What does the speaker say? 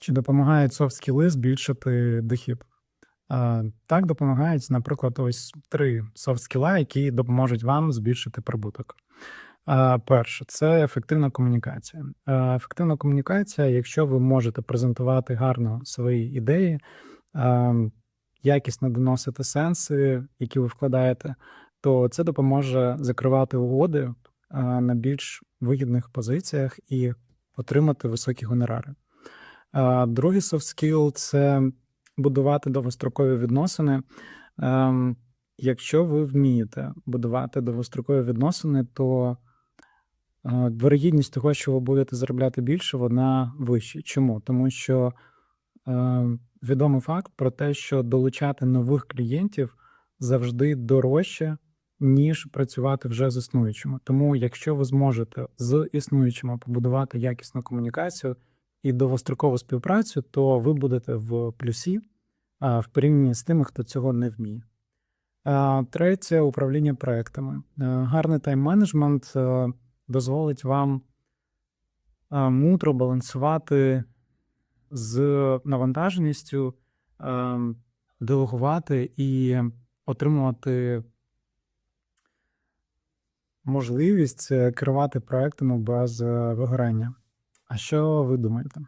Чи допомагають софт-скіли збільшити дохід? Так, допомагають, наприклад, ось 3 софт-скіла, які допоможуть вам збільшити прибуток. Перше це ефективна комунікація. Ефективна комунікація, якщо ви можете презентувати гарно свої ідеї, якісно доносити сенси, які ви вкладаєте, то це допоможе закривати угоди, на більш вигідних позиціях і отримати високі гонорари. Другий soft skill– це будувати довгострокові відносини. Ем, якщо ви вмієте будувати довгострокові відносини, то, е, вирогідність того, що ви будете заробляти більше, вона вища. Чому? Тому що, е, відомий факт про те, що долучати нових клієнтів завжди дорожче, ніж працювати вже з існуючими. Тому якщо ви зможете з існуючими побудувати якісну комунікацію і довгострокову співпрацю, то ви будете в плюсі, в порівнянні з тими, хто цього не вміє. Третє управління проектами. Гарний тайм-менеджмент, дозволить вам, мудро балансувати з навантаженістю, делегувати і отримувати можливість, е, керувати проектами без, е, вигорання. А що ви думаєте?